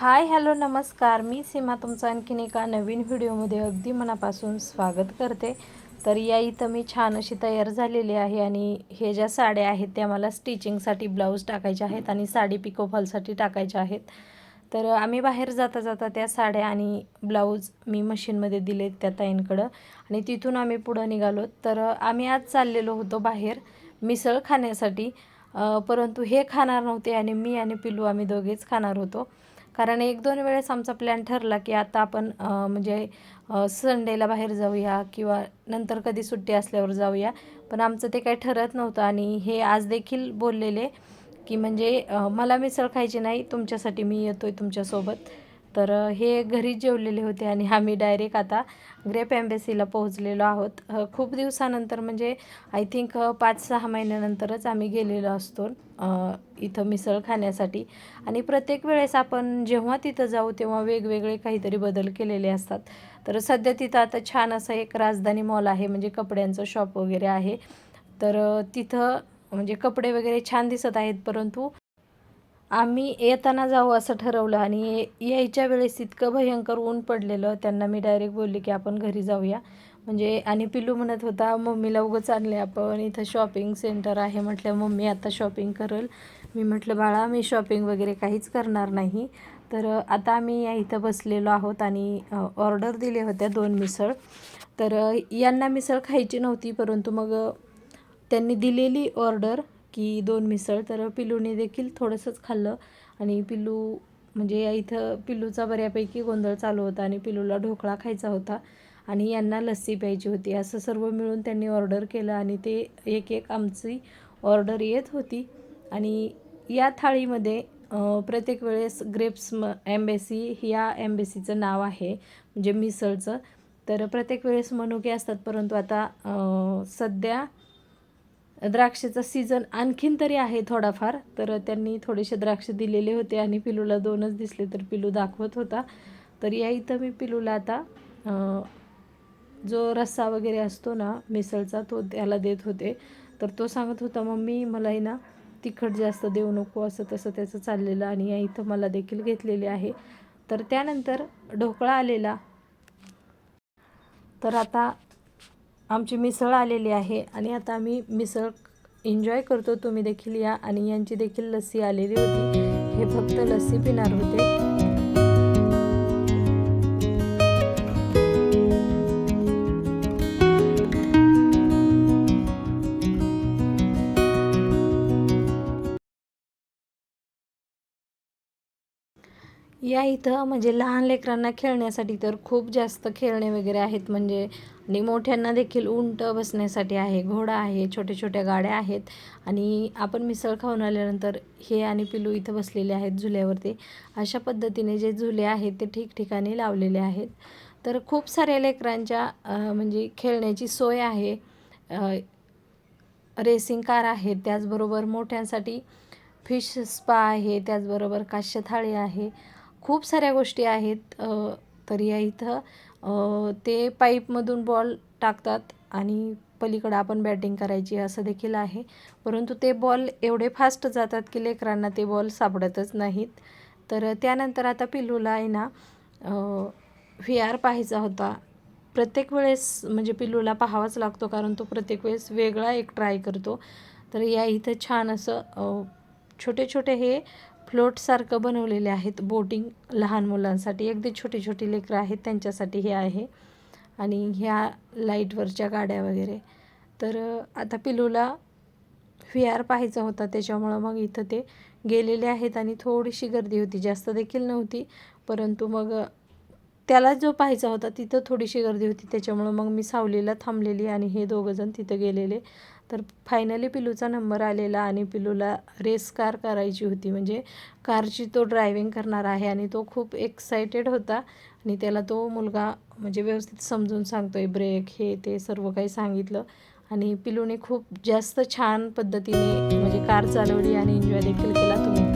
Hi hello नमस्कार. मी सीमा तुमचं आणखीन एका नवीन व्हिडिओमध्ये अगदी मनापासून स्वागत करते. तर या इथं मी छान अशी तयार झालेली आहे आणि हे ज्या साड्या आहेत त्या मला स्टिचिंगसाठी ब्लाऊज टाकायच्या आहेत आणि साडी पिकोफॉलसाठी टाकायच्या आहेत. तर आम्ही बाहेर जाता जाता त्या साड्या आणि ब्लाऊज मी मशीनमध्ये दिले त्या ताईंकडं आणि तिथून आम्ही पुढं निघालो. तर आम्ही आज चाललेलो होतो बाहेर मिसळ खाण्यासाठी. परंतु हे खाणार नव्हते आणि मी आणि पिलू आम्ही दोघेच खाणार होतो. कारण एक दोन वेळेस आमचा प्लॅन ठरला की आता आपण म्हणजे संडेला बाहेर जाऊया किंवा नंतर कधी सुट्टी असल्यावर जाऊया. पण आमचं ते काही ठरत नव्हतं आणि हे आज देखील बोललेले की म्हणजे मला मिसळ खायची नाही तुमच्यासाठी मी येतो आहे तुमच्यासोबत. तर हे घरी जेवलेले होते आणि आम्ही डायरेक्ट आता ग्रेप एम्बेसीला पोहोचलेलो आहोत. खूप दिवसानंतर म्हणजे आय थिंक पाच सहा महिन्यानंतरच आम्ही गेलेलो असतो इथं मिसळ खाण्यासाठी. आणि प्रत्येक वेळेस आपण जेव्हा तिथं जाऊ तेव्हा वेगवेगळे काहीतरी बदल केलेले असतात. तर सध्या तिथं आता छान असं एक राजधानी मॉल आहे म्हणजे कपड्यांचं शॉप वगैरे आहे. तर तिथं म्हणजे कपडे वगैरे छान दिसत आहेत परंतु आम्ही येताना जाऊ असं ठरवलं आणि यायच्या वेळेस इतकं भयंकर ऊन पडलेलं. त्यांना मी डायरेक्ट बोलले की आपण घरी जाऊया. म्हणजे आणि पिल्लू म्हणत होता मम्मीला उगंच आणले आपण. इथं शॉपिंग सेंटर आहे. म्हटलं मम्मी आता शॉपिंग करेल. मी म्हटलं बाळा मी शॉपिंग वगैरे काहीच करणार नाही. तर आता आम्ही या इथं बसलेलो आहोत आणि ऑर्डर दिले होत्या दोन मिसळ. तर यांना मिसळ खायची नव्हती परंतु मग त्यांनी दिलेली ऑर्डर की दोन मिसळ तर पिल्लूने देखील थोडंसंच खाल्लं. आणि पिल्लू म्हणजे या इथं पिल्लूचा बऱ्यापैकी गोंधळ चालू होता आणि पिल्लूला ढोकळा खायचा होता आणि यांना लस्सी प्यायची होती. असं सर्व मिळून त्यांनी ऑर्डर केलं आणि ते एक एक आमची ऑर्डर येत होती. आणि या थाळीमध्ये प्रत्येक वेळेस ग्रेप्स म एम्बेसी या एम्बेसीचं नाव आहे म्हणजे मिसळचं. तर प्रत्येक वेळेस मनुके असतात परंतु आता सध्या द्राक्षाचा सीझन आणखीन तरी आहे थोडाफार तर त्यांनी थोडेसे द्राक्ष दिलेले होते आणि पिलूला दोनच दिसले तर पिलू दाखवत होता. तर या इथं मी पिलूला आता जो रस्सा वगैरे असतो ना मिसळचा तो त्याला देत होते. तर तो सांगत होता मम्मी मलाही ना तिखट जास्त देऊ नको असं तसं त्याचं चाललेलं आणि या इथं मला देखील घेतलेले आहे. तर त्यानंतर ढोकळा आलेला. तर आता आमची मिसळ आलेली आहे आणि आता आम्ही मिसळ एन्जॉय करतो. तुम्ही देखील या आणि यांची देखील लस्सी आलेली होती. हे फक्त लस्सी पिणार होते. या इथं म्हणजे लहान लेकरांना खेळण्यासाठी तर खूप जास्त खेळणे वगैरे आहेत म्हणजे आणि मोठ्यांना देखील उंट बसण्यासाठी आहे घोडा आहे छोट्या छोट्या गाड्या आहेत. आणि आपण मिसळ खाऊन आल्यानंतर हे आणि पिलू इथं बसलेले आहेत झुल्यावरती. अशा पद्धतीने जे झुले आहेत ते ठिकठिकाणी लावलेले आहेत. तर खूप साऱ्या लेकरांच्या म्हणजे खेळण्याची सोय आहे. रेसिंग कार आहेत त्याचबरोबर मोठ्यांसाठी फिश स्पा आहे त्याचबरोबर काश्य थाळी आहे. खूप साऱ्या गोष्टी आहेत तर या इथं. ते पाईपमधून बॉल टाकतात आणि पलीकडं आपण बॅटिंग करायची असं देखील आहे. परंतु ते बॉल एवढे फास्ट जातात की लेकरांना ते बॉल सापडतच नाहीत. तर त्यानंतर आता पिल्लूला आहे ना व्ही आर पाहायचा होता. प्रत्येक वेळेस म्हणजे पिल्लूला पाहावाच लागतो कारण तो प्रत्येक वेळेस वेगळा एक ट्राय करतो. तर या इथं छान असं छोटे छोटे हे फ्लोटसारखं बनवलेले आहेत बोटिंग लहान मुलांसाठी. अगदी छोटी छोटी लेकरं आहेत त्यांच्यासाठी हे आहे. आणि ह्या लाईटवरच्या गाड्या वगैरे. तर आता पिलूला व्ही आर पाहायचा होता त्याच्यामुळं मग इथं ते गेलेले आहेत आणि थोडीशी गर्दी होती. जास्त देखील नव्हती परंतु मग त्याला जो पाहायचा होता तिथं थोडीशी गर्दी होती. त्याच्यामुळं मग मी सावलीला थांबलेली आणि हे दोघंजण तिथं गेलेले. तर फायनली पिलूचा नंबर आलेला आणि पिलूला रेस कार करायची होती. म्हणजे कारची तो ड्रायविंग करणार आहे आणि तो खूप एक्सायटेड होता. आणि त्याला तो मुलगा म्हणजे व्यवस्थित समजून सांगतोय ब्रेक हे ते सर्व काही सांगितलं. आणि पिलूने खूप जास्त छान पद्धतीने म्हणजे कार चालवली आणि एन्जॉय देखील केला तुम्ही.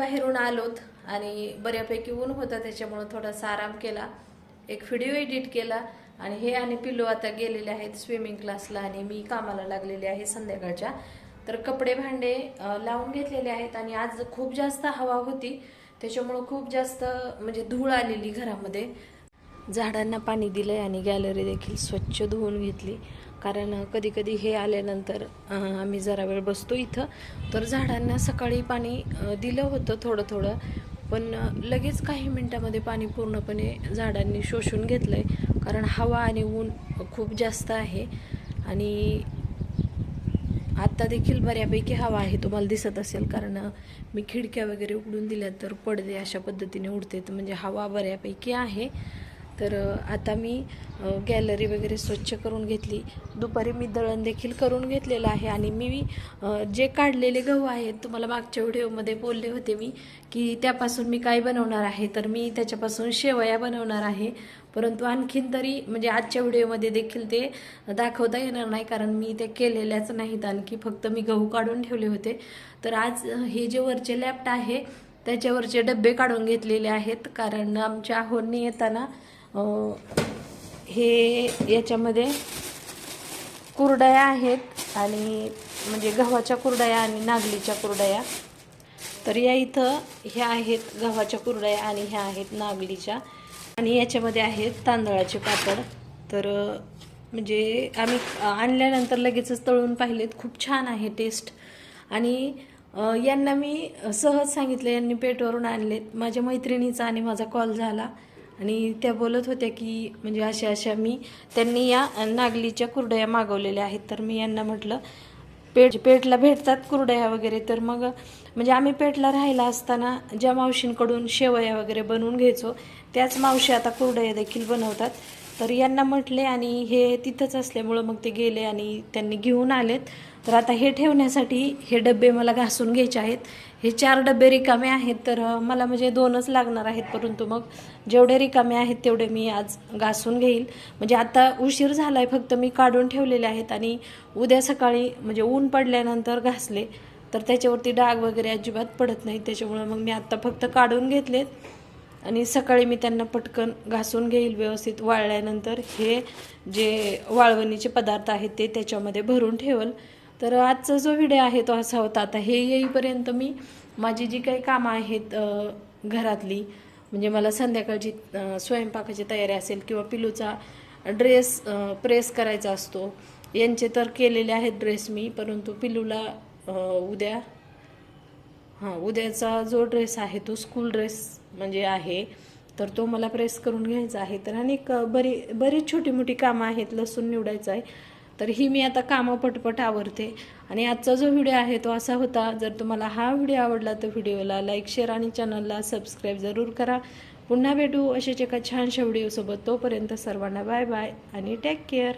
बाहेरून आलोत आणि बऱ्यापैकी ऊन होतं त्याच्यामुळं थोडासा आराम केला. एक व्हिडिओ एडिट केला आणि हे आणि पिल्लू आता गेलेले आहेत स्विमिंग क्लासला आणि मी कामाला लागलेले आहे संध्याकाळच्या. तर कपडे भांडे लावून घेतलेले आहेत आणि आज खूप जास्त हवा होती. त्याच्यामुळं खूप जास्त म्हणजे धूळ आलेली घरामध्ये. झाडांना पाणी दिलं आणि गॅलरी देखील स्वच्छ धुवून घेतली. कारण कधी कधी हे आल्यानंतर आम्ही जरा वेळ बसतो इथं. तर झाडांना सकाळी पाणी दिलं होतं थोडं थोडं पण लगेच काही मिनटामध्ये पाणी पूर्णपणे झाडांनी शोषून घेतलं आहे कारण हवा आणि ऊन खूप जास्त आहे. आणि आत्ता देखील बऱ्यापैकी हवा आहे तुम्हाला दिसत असेल. कारण मी खिडक्या वगैरे उघडून दिल्या तर पडदे अशा पद्धतीने उडते म्हणजे हवा बऱ्यापैकी आहे. तर आता मी गॅलरी वगैरे स्वच्छ करून घेतली. दुपारी मी दळण देखील करून घेतलेलं आहे आणि मी जे काढलेले गहू आहेत तुम्हाला मागच्या व्हिडिओमध्ये बोलले होते मी की त्यापासून मी काय बनवणार आहे? तर मी त्याच्यापासून शेवया बनवणार आहे. परंतु आणखीन तरी म्हणजे आजच्या व्हिडिओमध्ये देखील ते दाखवता येणार नाही कारण मी ते केलेल्याच नाहीत. आणखी फक्त मी गहू काढून ठेवले होते. तर आज हे जे वरचे लॅप्ट आहे त्याच्यावरचे डबे काढून घेतलेले आहेत. कारण आमच्या आहोंनी येताना हे याच्यामध्ये कुरडया आहेत आणि म्हणजे गव्हाच्या कुरडया आणि नागलीच्या कुरडया. तर या इथं ह्या आहेत गव्हाच्या कुरडया आणि ह्या आहेत नागलीच्या. आणि याच्यामध्ये आहेत तांदळाचे पापड. तर म्हणजे आम्ही आणल्यानंतर लगेचच तळून पाहिलेत. खूप छान आहे टेस्ट आणि यांना मी सहज सांगितलं यांनी पेटवरून आणलेत. माझ्या मैत्रिणीचा आणि माझा कॉल झाला. आणि त्या बोलत होत्या की म्हणजे अशा अशा मी त्यांनी या नागलीच्या कुरडया मागवलेल्या आहेत. तर मी यांना म्हटलं पेट पेटला भेटतात कुरडया वगैरे. तर मग म्हणजे आम्ही पेटला राहायला असताना ज्या मावशींकडून शेवया वगैरे बनवून घ्यायचो त्याच मावशी आता कुरडया देखील बनवतात. तर यांना म्हटले आणि हे तिथंच असल्यामुळं मग ते गेले आणि त्यांनी घेऊन आलेत. तर आता हे ठेवण्यासाठी हे डबे मला घासून घ्यायचे आहेत. हे चार डबे रिकामे आहेत तर मला म्हणजे दोनच लागणार आहेत परंतु मग जेवढे रिकामे आहेत तेवढे मी आज घासून घेईल. म्हणजे आता उशीर झाला आहे फक्त मी काढून ठेवलेले आहेत आणि उद्या सकाळी म्हणजे ऊन पडल्यानंतर घासले. तर त्याच्यावरती डाग वगैरे अजिबात पडत नाही त्याच्यामुळं मग मी आत्ता फक्त काढून घेतलेत. आणि सकाळी मी त्यांना पटकन घासून घेईल व्यवस्थित वाळल्यानंतर हे जे वाळवणीचे पदार्थ आहेत ते त्याच्यामध्ये भरून ठेवल. तर आजचा जो व्हिडिओ आहे तो असा होता. आता हे येईपर्यंत मी माझी जी काही कामं आहेत घरातली म्हणजे मला संध्याकाळची स्वयंपाकाची तयारी असेल किंवा पिलूचा ड्रेस प्रेस करायचा असतो यांचे तर केलेले आहेत ड्रेस मी परंतु पिलूला उद्या हां उद्याचा जो ड्रेस आहे तो स्कूल ड्रेस म्हणजे आहे तर तो मला प्रेस करून घ्यायचा आहे. तर आणि बरी बरीच छोटी मोठी कामं आहेत लसूण निवडायचं आहे. तर ही मी आता कामं पटपट आवरते. आणि आजचा जो व्हिडिओ आहे तो असा होता जर तुम्हाला हा व्हिडिओ आवडला तर व्हिडिओला लाईक शेअर आणि चॅनलला सबस्क्राईब जरूर करा. पुन्हा भेटू अशाच एका छानशा व्हिडिओसोबत तोपर्यंत सर्वांना बाय बाय आणि टेक केअर